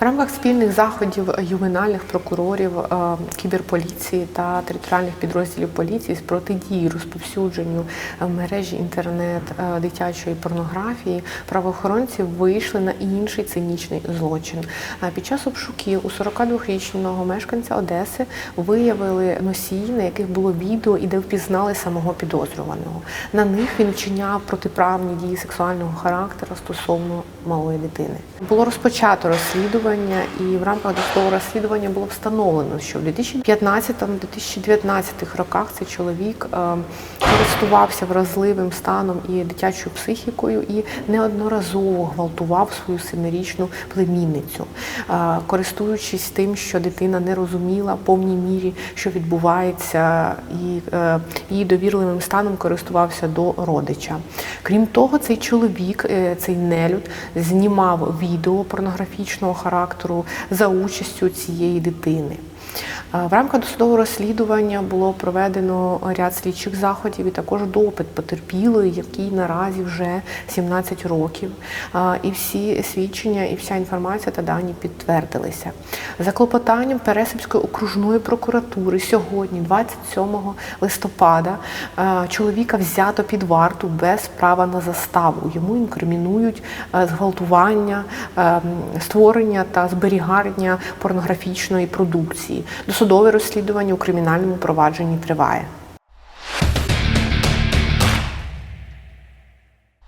В рамках спільних заходів ювенальних прокурорів, е, кіберполіції та територіальних підрозділів поліції з протидії розповсюдженню е, в мережі інтернет е, дитячої порнографії правоохоронці вийшли на інший цинічний злочин. Е, Під час обшуків у 42-річного мешканця Одеси виявили носії, на яких було відео і де впізнали самого підозрюваного. На них він вчиняв протиправні дії сексуального характеру стосовно малої дитини. Було розпочато розслідування, і в рамках досудового розслідування було встановлено, що в 2015-2019 роках цей чоловік е, користувався вразливим станом і дитячою психікою і неодноразово гвалтував свою семирічну племінницю, е, користуючись тим, що дитина не розуміла в повній мірі, що відбувається, і е, її довірливим станом користувався до родича. Крім того, цей чоловік, цей нелюд, знімав відео порнографічного характеру за участю цієї дитини. В рамках досудового розслідування було проведено ряд слідчих заходів і також допит потерпілої, якій наразі вже 17 років. І всі свідчення і вся інформація та дані підтвердилися. За клопотанням Пересипської окружної прокуратури сьогодні, 27 листопада, чоловіка взято під варту без права на заставу. Йому інкримінують зґвалтування, е, створення та зберігання порнографічної продукції. Досудове розслідування у кримінальному провадженні триває.